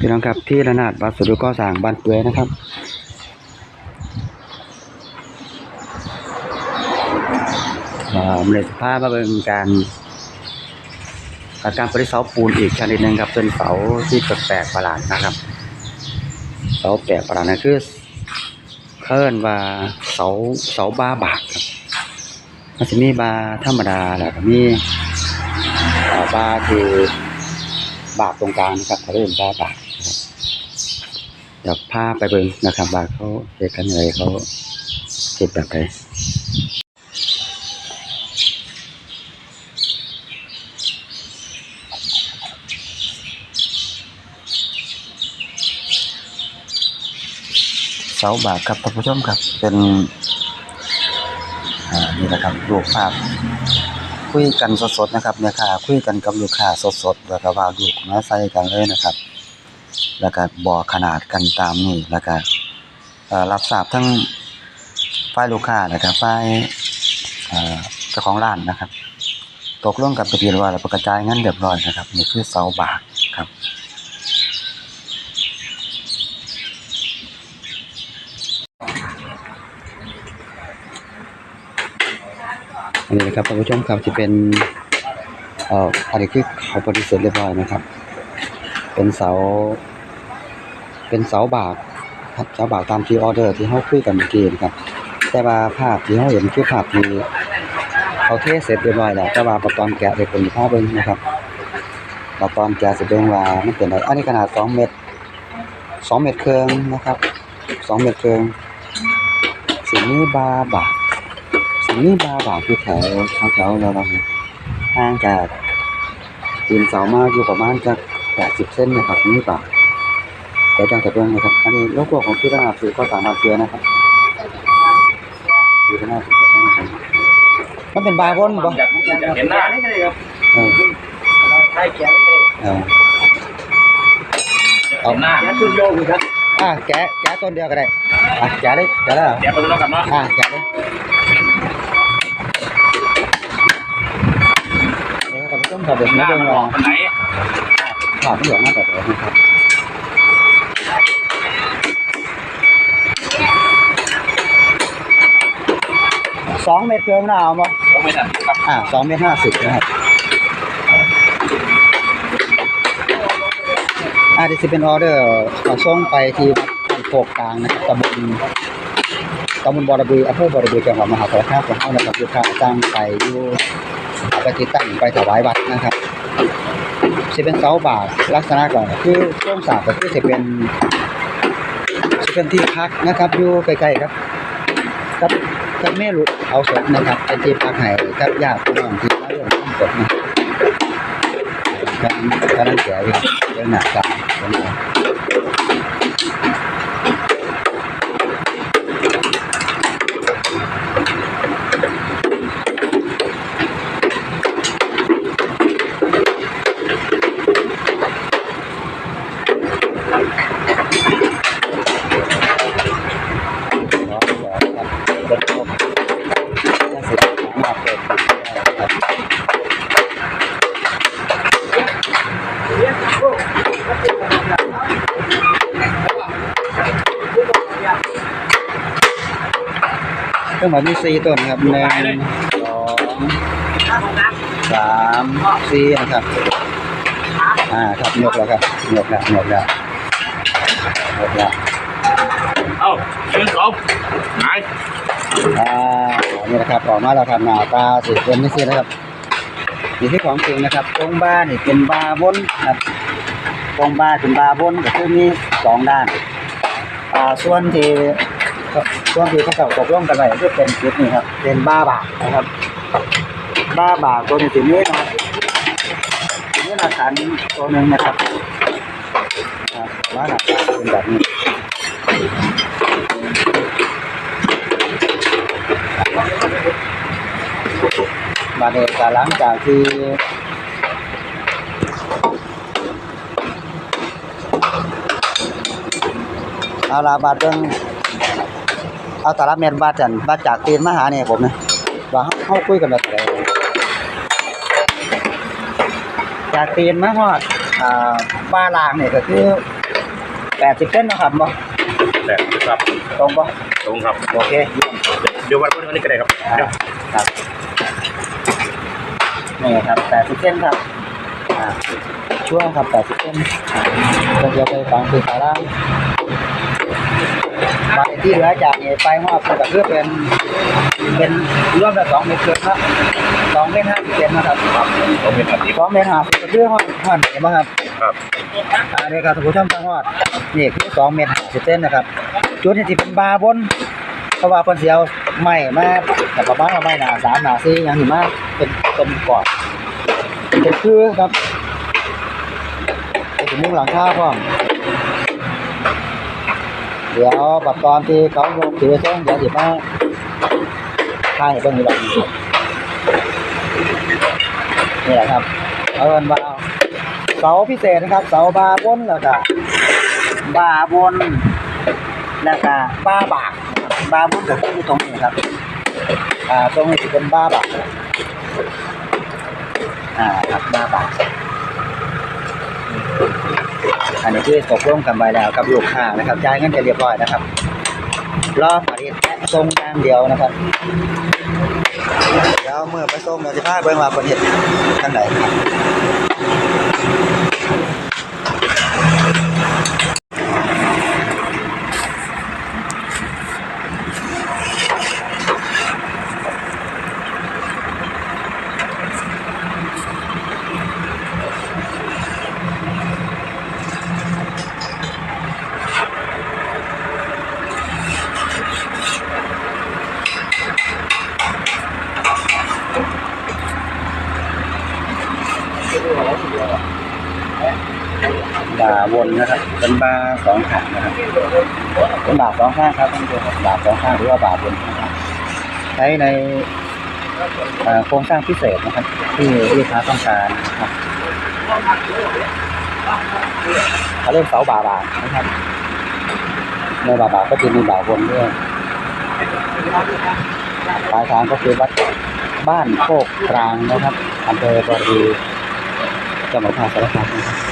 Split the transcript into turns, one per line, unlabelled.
พี่น้องครับที่ระนาดวัดสุดุก่อสร้างบ้านเปื่อยนะครับอ่าเล็ดผ้ามาเป็นการการผลิเสาปูนอีกชนิดหนึ่งครับเป็นเสาที่แปลกประหลาดนะครับ เสาแปลกประหลาดนั่นคือเคิ่อนว่าเสาเสาบ้าบากครับมันจะมีบาธรรมดาแหละมีบาที่บากตรงกลางนะครับเขาเรียกบาบาก นะครับเดี๋ยวพาไปเบิ่งนะครับว่าเขาเฮ็ดกันยังไงเขาเฮ็ดแบบไหนเสาบากครับท่านผู้ชมครับเป็นอ่านี่แหละครับรูปภาพคุยกันสดๆนะครับเนี่ยค่ะคุยกันกับลูกค้าสดๆแล้วก็ว่าลูกมาใส่กันเลยนะครับ แล้วก็บอกขนาดกันตามนี้แล้วก็รับทราบทั้งฝ่ายลูกค้านะครับฝ่ายเจ้าของร้านนะครับ ตกลงกับไปเรียบร้อยแล้วประกระจายเงินเรียบร้อยนะครับนี่คือเสาบากครับอันนี้นะครับท่านผู้ชมครับจะเป็นเอ่ออันนี้คือเขาปฏิเสธเรียบร้อยนะครับ เป็นเสา เป็นเสาบากครับเสาบากตามที่ออเดอร์ที่เขาคุยกันเมื่อกี้นะครับ แต่ว่าภาพที่เขาเห็นคือภาพที่เขาเทเสร็จเรียบร้อยแล้วแต่ว่าประกอบแกะเด็กเป็นภาพเบิ้งนะครับประกอบแกะเสิเบิ้งว่ามันเป็นอะไรอันนี้ขนาด2เมตร2เมตรครึ่งนะครับ2เมตรครึ่งสิ่งนี้บาบากสิ่งนี้บาบากคือแถวแถวเราเราห่างจากตีนเสามาอยู่ประมาณจะ80เซนนะครับนี่บาเดี๋ยวจังจะเบิ่งนะครับ อันนี้โลโก้ของพี่ระนาบสื่อก็สามารถเจอนะครับพี่ระนาบสื่อก็สามารถเจอมันเป็นบาร์บนบ่
อยากอยากเห็นหน้านี่ก็เลยครับ
เออ
ใช่แกนี่ก็เลย
เออ
เอาหน้าแกขึ้นโยกครับ
อะแกะแกะต้นเดียวก็ได้อะแกะเลยแกะแล้วเหรอ
เดี๋ยวไปดูกันเนาะ
อะแกะเลยเดี๋ยวท่านผู้ชมครับเดี๋ยว
ห
มา
น้า
เบิ่ง
มันอ
ว่า
อกมันไหน
ภาพที่เหลือมากแบบไหนนะครับสองเมตรเกินหนะเอาบ่
ต้องไม่ทันครับ
อ่าสองเมตรห้าสิบนะครับอาเดี๋ยวจะเป็นออเดอร์เอาส่งไปที่บ้านโคกกลางนะครับตำบลตำบลบอระบืออำเภอบอระบือจังหวัดมหาสารคามของเรานะครับลูกค้าจ้างไปอยู่ไปติดตั้งไปถวายวัดนะครับ จะเป็นเสาบาทลักษณะก่อนคือช่วงสาบก็คือจะเป็นจะเป็นที่พักนะครับอยู่ใกล้ๆครับกับกับแม่ลุเอาศพนะครับเป็นที่พักให้กับญาติพี่น้องที่มาร่วมทำศพนะครับกำลังกำลังแก่อยู่เรื่องหนักกันนะครับ เครื่องหมายมีสี่ต้นนะครับหนึ่งสองสามสี่นะครับ อ่าครับยกแล้วครับยกแล้วยกแล้วยกแล้ว
เอ้าชื่อเขาไหน
อ่านี่นะครับออกมาแล้วครับหน้าตาสีเป็นนี่สินะครับนี่ที่ของจริงนะครับตรงบ้านนี่เป็นบาร์บนครับตรงบ้านเป็นบาร์บนก็คือมีสองด้านอ่าส่วนที่ ส่วนที่เขาเจ้าตกลงกันไว้ก็คือเป็นจุดนี้ครับ เป็นบ้าบากนะครับ บ้าบากตัวนี้สิมีนะครับสิมีหลักฐานตัวหนึ่งนะครับอ่าว่าหลักฐานเป็นแบบนี้มาเดกาหลังจากที่เอาลาบาดเบิ่ง เอาตาลับเมตรบาดจันบาดจากตีนมาหาเนี่ยผมนะว่าเฮาเฮาคุยกันแบบไหนจากตีนมาฮอดอ่าบ้าลางเนี่ยก็คือแปดสิบเซนนะครับบ่
แต่ครับ
ตรงบ่
ตรงครับ
โอเคเยี่ยม
เดี๋ยววันพรุ่งนี้ก็ได้ครับ
อ่า
เดี๋ยว
ครับนี่ครับแปดสิบเซนครับอ่าช่วงครับแปดสิบเซนเราจะไปฟังคือขา ล่างมาที่เหลือจากนี้ไปมอบก็คือเป็นเป็นรวมแล้วสองเมตรเกินครับสองเมตรห้าสิบเซนนะครับ
ผมเป็นแบบนี้
สองเมตรห้าสิบก็คือห้องห้องเห็นไหมครับ
ครับ
อันนี้ครับท่านผู้ชมทางฮอดนี่คือสองเมตรห้าสิบเซนนะครับจุดที่สิเป็นบาร์บนเพราะว่าเพิ่นสิเอาไม้มาแต่ประมาณว่าไม้หนาสามหนาสี่อย่างนี้มาเป็นเป็นกอดเป็นคือครับเป็นมุ้งหลังคาพร้อม เดี๋ยวบัดตอนที่เขาลงถือเส้นเดี๋ยวสิมาถ่ายให้เบิ่งอีกรอบหนึ่งนี่แหละครับเอาเอินว่าเสาพิเศษนะครับ เสาบาร์บนแล้วก็บาร์บนแล้วก็บาบากนะครับบาบุญก็คือตรงนี้ครับอ่าตรงนี้จะเป็นบาบากอ่าครับบาบาก อันนี้คือตกลงกันไปแล้วกับลูกค้านะครับจ่ายเงินจะเรียบร้อยนะครับรอผลิตและส่งอย่างเดียวนะครับเดี๋ยวเมื่อไปส่งเราจะพาเบิ่งว่าผลิตทางไหน วนนะครับเป็นบาสองขานะครับเป็นบาสองข้างครับท่านผู้ชมบาสองข้างหรือว่าบาวนนะครับใช้ในโครงสร้างพิเศษนะครับ ที่ลูกค้าต้องการนะครับเขาเรียกเสาบาบานะครับในบาบาก็จะมีบาวนด้วยปลายทางก็คือวัดบ้านโคกกลางนะครับอำเภอบรีจังหวัดมหาสารคามนะครับ